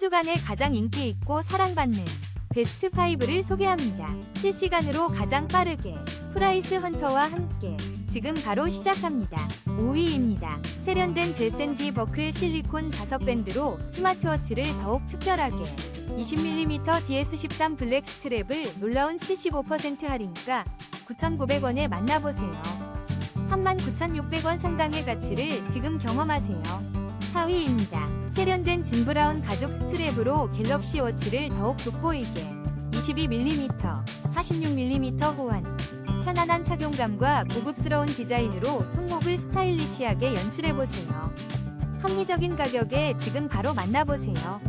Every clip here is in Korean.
주간에 가장 인기 있고 사랑받는 베스트 5를 소개합니다. 실시간으로 가장 빠르게 프라이스 헌터와 함께 지금 바로 시작합니다. 5위입니다. 세련된 젤샌디 버클 실리콘 자석 밴드로 스마트워치를 더욱 특별하게 20mm DS13 블랙 스트랩을 놀라운 75% 할인가 9,900원에 만나보세요. 39,600원 상당의 가치를 지금 경험하세요. 4위입니다. 세련된 진브라운 가죽 스트랩으로 갤럭시 워치를 더욱 돋보이게 22mm, 46mm 호환 편안한 착용감과 고급스러운 디자인으로 손목을 스타일리시하게 연출해보세요. 합리적인 가격에 지금 바로 만나보세요.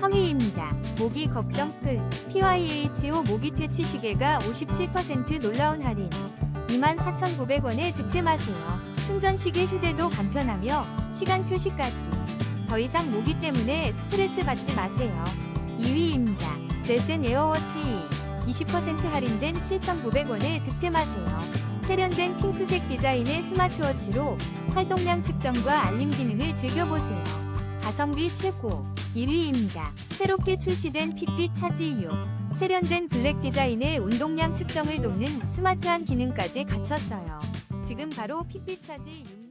3위입니다. 모기 걱정 끝. PYHO 모기 퇴치 시계가 57% 놀라운 할인. 24,900원에 득템하세요. 충전 시계 휴대도 간편하며 시간 표시까지. 더 이상 모기 때문에 스트레스 받지 마세요. 2위입니다. 제센 에어워치 20% 할인된 7,900원에 득템하세요. 세련된 핑크색 디자인의 스마트워치로 활동량 측정과 알림 기능을 즐겨보세요. 가성비 최고 1위입니다. 새롭게 출시된 핏빛 차지 6. 세련된 블랙 디자인의 운동량 측정을 돕는 스마트한 기능까지 갖췄어요. 지금 바로 핏빛 차지 6.